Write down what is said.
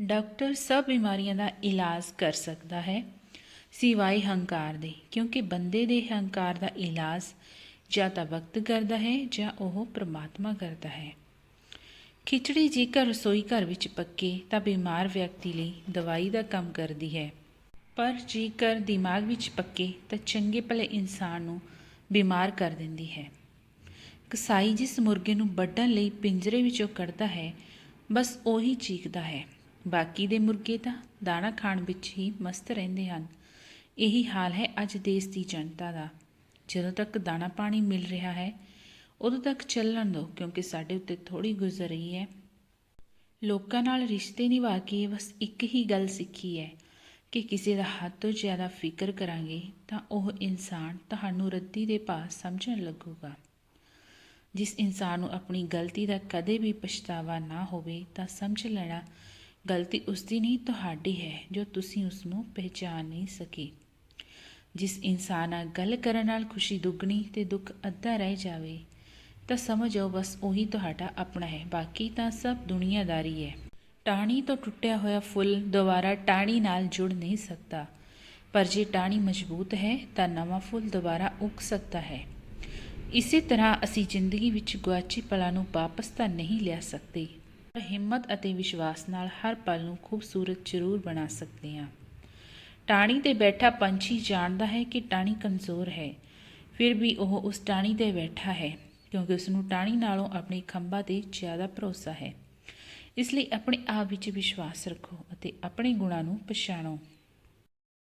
Doctor ਸਭ ਬਿਮਾਰੀਆਂ ਦਾ ਇਲਾਜ ਕਰ ਸਕਦਾ ਹੈ, ਸਿਵਾਏ ਹੰਕਾਰ ਦੇ, ਕਿਉਂਕਿ ਬੰਦੇ ਦੇ ਹੰਕਾਰ ਦਾ ਇਲਾਜ ਜਾਂ ਤਾਂ ਵਕਤ ਕਰਦਾ ਹੈ ਜਾਂ ਉਹ ਪ੍ਰਮਾਤਮਾ ਕਰਦਾ ਹੈ। ਖਿਚੜੀ ਜੇਕਰ ਰਸੋਈ ਘਰ ਵਿੱਚ ਪੱਕੇ ਤਾਂ ਬਿਮਾਰ ਵਿਅਕਤੀ ਲਈ ਦਵਾਈ ਦਾ ਕੰਮ ਕਰਦੀ ਹੈ। ਪਰ ਜੇਕਰ ਦਿਮਾਗ ਵਿੱਚ ਪੱਕੇ ਤਾਂ ਚੰਗੇ ਭਲੇ ਇਨਸਾਨ ਨੂੰ ਬਿਮਾਰ ਕਰ ਦਿੰਦੀ ਹੈ। ਕਸਾਈ ਜਿਸ ਮੁਰਗੇ ਨੂੰ ਵੱਢਣ ਲਈ ਪਿੰਜਰੇ ਵਿੱਚੋਂ ਕੱਢਦਾ ਹੈ, ਬਸ ਉਹੀ ਚੀਕਦਾ ਹੈ। ਬਾਕੀ ਦੇ ਮੁਰਗੇ ਤਾਂ ਦਾਣਾ ਖਾਣ ਵਿੱਚ ਹੀ ਮਸਤ ਰਹਿੰਦੇ ਹਨ। ਇਹੀ ਹਾਲ ਹੈ ਅੱਜ ਦੇਸ਼ ਦੀ ਜਨਤਾ ਦਾ। ਜਦੋਂ ਤੱਕ ਦਾਣਾ ਪਾਣੀ ਮਿਲ ਰਿਹਾ ਹੈ, ਉਦੋਂ ਤੱਕ ਚੱਲਣ ਦਿਓ, ਕਿਉਂਕਿ ਸਾਡੇ ਉੱਤੇ ਥੋੜੀ ਗੁਜ਼ਰ ਰਹੀ ਹੈ। ਲੋਕਾਂ ਨਾਲ ਰਿਸ਼ਤੇ ਨਿਭਾ ਕੇ ਬਸ ਇੱਕ ਹੀ ਗੱਲ ਸਿੱਖੀ ਹੈ ਕਿ ਕਿਸੇ ਦਾ ਹੱਦ ਤੋਂ ਜ਼ਿਆਦਾ ਫਿਕਰ ਕਰਾਂਗੇ ਤਾਂ ਉਹ ਇਨਸਾਨ ਤੁਹਾਨੂੰ ਰੱਦੀ ਦੇ ਭਾਅ ਸਮਝਣ ਲੱਗੂਗਾ। ਜਿਸ ਇਨਸਾਨ ਨੂੰ ਆਪਣੀ ਗਲਤੀ ਦਾ ਕਦੇ ਵੀ ਪਛਤਾਵਾ ਨਾ ਹੋਵੇ ਤਾਂ ਸਮਝ ਲੈਣਾ ਗਲਤੀ ਉਸ ਦੀ ਨਹੀਂ, ਤੁਹਾਡੀ ਹੈ, ਜੋ ਤੁਸੀਂ ਉਸ ਨੂੰ ਪਹਿਚਾਨ ਨਹੀਂ ਸਕੇ। ਜਿਸ ਇਨਸਾਨ ਨਾਲ ਗੱਲ ਕਰਨ ਨਾਲ ਖੁਸ਼ੀ ਦੁੱਗਣੀ ਤੇ ਦੁੱਖ ਅੱਧਾ ਰਹਿ ਜਾਵੇ, ਤਾਂ ਸਮਝੋ ਬਸ ਉਹੀ ਤੁਹਾਡਾ ਆਪਣਾ ਹੈ, ਬਾਕੀ ਤਾਂ ਸਭ ਦੁਨੀਆਦਾਰੀ ਹੈ। ਟਾਣੀ ਤੋਂ ਟੁੱਟਿਆ ਹੋਇਆ ਫੁੱਲ ਦੁਬਾਰਾ ਟਾਣੀ ਨਾਲ ਜੁੜ ਨਹੀਂ ਸਕਦਾ, ਪਰ ਜੇ ਟਾਣੀ ਮਜ਼ਬੂਤ ਹੈ, ਤਾਂ ਨਵਾਂ ਫੁੱਲ ਦੁਬਾਰਾ ਉੱਗ ਸਕਦਾ ਹੈ। ਇਸੇ ਤਰ੍ਹਾਂ ਅਸੀਂ ਜ਼ਿੰਦਗੀ ਵਿੱਚ ਗੁਆਚੀ ਪਲਾਂ ਨੂੰ ਵਾਪਸ ਤਾਂ ਨਹੀਂ ਲਿਆ ਸਕਦੇ। ਹਿੰਮਤ ਅਤੇ ਵਿਸ਼ਵਾਸ ਨਾਲ ਹਰ ਪਲ ਨੂੰ ਖੂਬਸੂਰਤ ਜ਼ਰੂਰ ਬਣਾ ਸਕਦੇ ਹਾਂ। ਟਾਣੀ ਤੇ ਬੈਠਾ ਪੰਛੀ ਜਾਣਦਾ ਹੈ ਕਿ ਟਾਣੀ ਕਮਜ਼ੋਰ ਹੈ। ਫਿਰ ਵੀ ਉਹ ਉਸ ਟਾਣੀ ਤੇ ਬੈਠਾ ਹੈ, ਕਿਉਂਕਿ ਉਸ ਨੂੰ ਟਾਣੀ ਨਾਲੋਂ ਆਪਣੇ ਖੰਭਾਂ ਤੇ ਜ਼ਿਆਦਾ ਭਰੋਸਾ ਹੈ। ਇਸ ਲਈ ਆਪਣੇ ਆਪ ਵਿੱਚ ਵਿਸ਼ਵਾਸ ਰੱਖੋ ਅਤੇ ਆਪਣੇ ਗੁਣਾਂ ਨੂੰ ਪਛਾਣੋ।